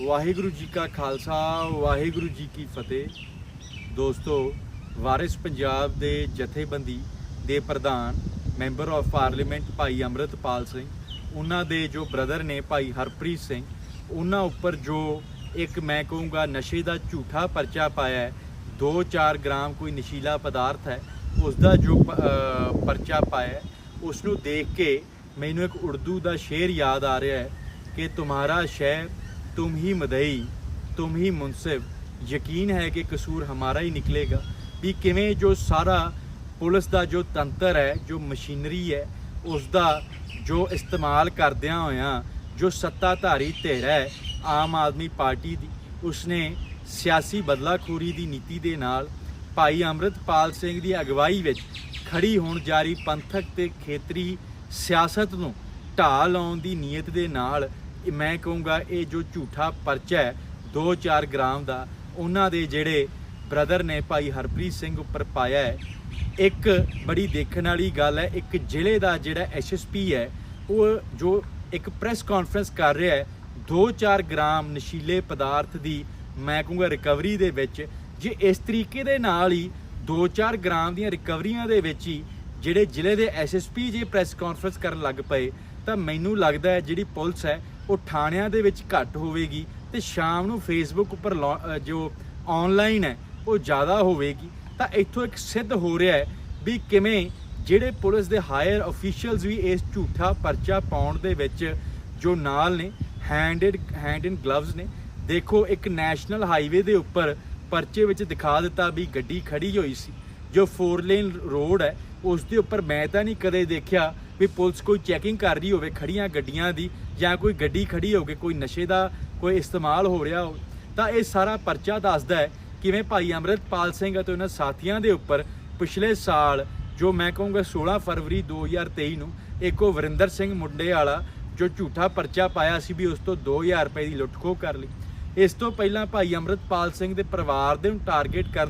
ਵਾਹਿਗੁਰੂ ਜੀ ਕਾ ਖਾਲਸਾ, ਵਾਹਿਗੁਰੂ ਜੀ ਕੀ ਫਤਿਹ। ਦੋਸਤੋ, ਵਾਰਿਸ ਪੰਜਾਬ ਦੇ ਜਥੇਬੰਦੀ ਦੇ ਪ੍ਰਧਾਨ, ਮੈਂਬਰ ਆਫ ਪਾਰਲੀਮੈਂਟ ਭਾਈ ਅਮਰਤਪਾਲ ਸਿੰਘ, ਉਹਨਾਂ ਦੇ ਜੋ ਬ੍ਰਦਰ ਨੇ ਭਾਈ ਹਰਪ੍ਰੀਤ ਸਿੰਘ, ਉਹਨਾਂ ਉੱਪਰ ਜੋ ਇੱਕ ਮੈਂ ਕਹੂੰਗਾ ਨਸ਼ੇ ਦਾ ਝੂਠਾ ਪਰਚਾ ਪਾਇਆ 2-4 ਗ੍ਰਾਮ ਕੋਈ ਨਸ਼ੀਲਾ ਪਦਾਰਥ ਹੈ ਉਸ ਦਾ ਜੋ ਪਰਚਾ ਪਾਇਆ ਉਸ ਨੂੰ ਦੇਖ ਕੇ ਮੈਨੂੰ ਇੱਕ ਉਰਦੂ ਦਾ ਸ਼ੇਰ ਯਾਦ ਆ ਰਿਹਾ ਹੈ ਕਿ ਤੁਹਾਡਾ ਸ਼ਹਿਰ तुम ही मदई तुम ही मुनसिफ ਯਕੀਨ ਹੈ ਕਿ ਕਸੂਰ ਹਮਾਰਾ ਹੀ ਨਿਕਲੇਗਾ ਵੀ ਕਿਵੇਂ ਜੋ ਸਾਰਾ ਪੁਲਿਸ ਦਾ ਜੋ ਤੰਤਰ ਹੈ ਜੋ ਮਸ਼ੀਨਰੀ ਹੈ ਉਸ ਦਾ ਜੋ ਇਸਤੇਮਾਲ ਕਰਦਿਆਂ ਹੋਇਆਂ ਜੋ ਸੱਤਾਧਾਰੀ ਧਿਰ ਹੈ ਆਮ ਆਦਮੀ ਪਾਰਟੀ ਦੀ ਉਸਨੇ ਸਿਆਸੀ ਬਦਲਾਖੋਰੀ ਦੀ ਨੀਤੀ ਦੇ ਨਾਲ ਭਾਈ ਅੰਮ੍ਰਿਤਪਾਲ ਸਿੰਘ ਦੀ ਅਗਵਾਈ ਵਿੱਚ ਖੜੀ ਹੋਣ ਜਾਰੀ ਪੰਥਕ ਤੇ ਖੇਤਰੀ ਸਿਆਸਤ ਨੂੰ ਢਾਹ ਲਾਉਣ ਦੀ ਨੀਅਤ ਦੇ ਨਾਲ ਇਹ ਮੈਂ ਕਹੂੰਗਾ ਇਹ ਜੋ ਝੂਠਾ ਪਰਚਾ ਹੈ 2-4 ਗ੍ਰਾਮ ਦਾ, ਉਹਨਾਂ ਦੇ ਜਿਹੜੇ ਬ੍ਰਦਰ ਨੇ ਭਾਈ ਹਰਪ੍ਰੀਤ ਸਿੰਘ ਉੱਪਰ ਪਾਇਆ ਹੈ, ਇੱਕ ਬੜੀ ਦੇਖਣ ਵਾਲੀ ਗੱਲ ਹੈ, ਇੱਕ ਜ਼ਿਲ੍ਹੇ ਦਾ ਜਿਹੜਾ ਐਸਐਸਪੀ ਹੈ, ਉਹ ਜੋ ਇੱਕ ਪ੍ਰੈਸ ਕਾਨਫਰੰਸ ਕਰ ਰਿਹਾ ਹੈ 2-4 ਗ੍ਰਾਮ ਨਸ਼ੀਲੇ ਪਦਾਰਥ ਦੀ ਮੈਂ ਕਹੂੰਗਾ ਰਿਕਵਰੀ ਦੇ ਵਿੱਚ, ਜੇ ਇਸ ਤਰੀਕੇ ਦੇ ਨਾਲ ਹੀ 2-4 ਗ੍ਰਾਮ ਦੀਆਂ ਰਿਕਵਰੀਆਂ ਦੇ ਵਿੱਚ ਹੀ ਜਿਹੜੇ ਜ਼ਿਲ੍ਹੇ ਦੇ ਐਸਐਸਪੀ ਜੇ ਪ੍ਰੈਸ ਕਾਨਫਰੰਸ ਕਰਨ ਲੱਗ ਪਏ, ਤਾਂ ਮੈਨੂੰ ਲੱਗਦਾ ਹੈ ਜਿਹੜੀ ਪੁਲਿਸ ਹੈ ਉਹ ਥਾਣਿਆਂ ਦੇ ਵਿੱਚ ਘੱਟ ਹੋਵੇਗੀ ਤੇ ਸ਼ਾਮ ਨੂੰ ਫੇਸਬੁੱਕ ਉੱਪਰ ਲੌ- ਜੋ ਆਨਲਾਈਨ ਹੈ, ਉਹ ਜ਼ਿਆਦਾ ਹੋਵੇਗੀ। ਤਾਂ ਇੱਥੋਂ ਇੱਕ ਸਿੱਧ ਹੋ ਰਿਹਾ ਹੈ ਵੀ ਕਿਵੇਂ ਜਿਹੜੇ ਪੁਲਿਸ ਦੇ ਹਾਇਰ ਅਫੀਸ਼ੀਅਲਸ ਵੀ ਇਸ ਝੂਠਾ ਪਰਚਾ ਪਾਉਣ ਦੇ ਵਿੱਚ ਜੋ ਨਾਲ ਨੇ ਹੈਂਡਡ ਹੈਂਡ ਇਨ ਗਲਵਜ਼ ਨੇ, ਦੇਖੋ ਇੱਕ ਨੈਸ਼ਨਲ ਹਾਈਵੇ ਦੇ ਉੱਪਰ ਪਰਚੇ ਵਿੱਚ ਦਿਖਾ ਦਿੱਤਾ ਵੀ ਗੱਡੀ ਖੜੀ ਹੋਈ ਸੀ। ਜੋ 4 ਲੇਨ ਰੋਡ ਹੈ, ਉਸ ਦੇ ਉੱਪਰ ਮੈਂ ਤਾਂ ਨਹੀਂ ਕਦੇ ਦੇਖਿਆ ਵੀ ਪੁਲਿਸ ਕੋਈ ਚੈਕਿੰਗ ਕਰ ਰਹੀ ਹੋਵੇ ਖੜੀਆਂ ਗੱਡੀਆਂ ਦੀ ਜਾਂ ਕੋਈ ਗੱਡੀ ਖੜੀ ਹੋ ਕੇ ਕੋਈ ਨਸ਼ੇ ਦਾ ਕੋਈ ਇਸਤੇਮਾਲ ਹੋ ਰਿਹਾ ਹੋ ਤਾਂ ਇਹ ਸਾਰਾ ਪਰਚਾ ਦੱਸਦਾ ਹੈ ਕਿਵੇਂ ਭਾਈ ਅੰਮ੍ਰਿਤਪਾਲ ਸਿੰਘ ਅਤੇ ਉਹਨਾਂ ਸਾਥੀਆਂ ਦੇ ਉੱਪਰ ਪਿਛਲੇ ਸਾਲ ਜੋ ਮੈਂ ਕਹੂੰਗਾ 16 ਫਰਵਰੀ 2023 ਨੂੰ ਇੱਕ ਉਹ ਵਰਿੰਦਰ ਸਿੰਘ ਮੁੰਡੇ ਵਾਲਾ ਜੋ ਝੂਠਾ ਪਰਚਾ ਪਾਇਆ ਸੀ ਵੀ ਉਸ ਤੋਂ 2000 ਰੁਪਏ ਦੀ ਲੁੱਟ ਖੋਹ ਕਰ ਲਈ। ਇਸ ਤੋਂ ਪਹਿਲਾਂ ਭਾਈ ਅੰਮ੍ਰਿਤਪਾਲ ਸਿੰਘ ਦੇ ਪਰਿਵਾਰ ਦੇ ਨੂੰ ਟਾਰਗੇਟ ਕਰਨ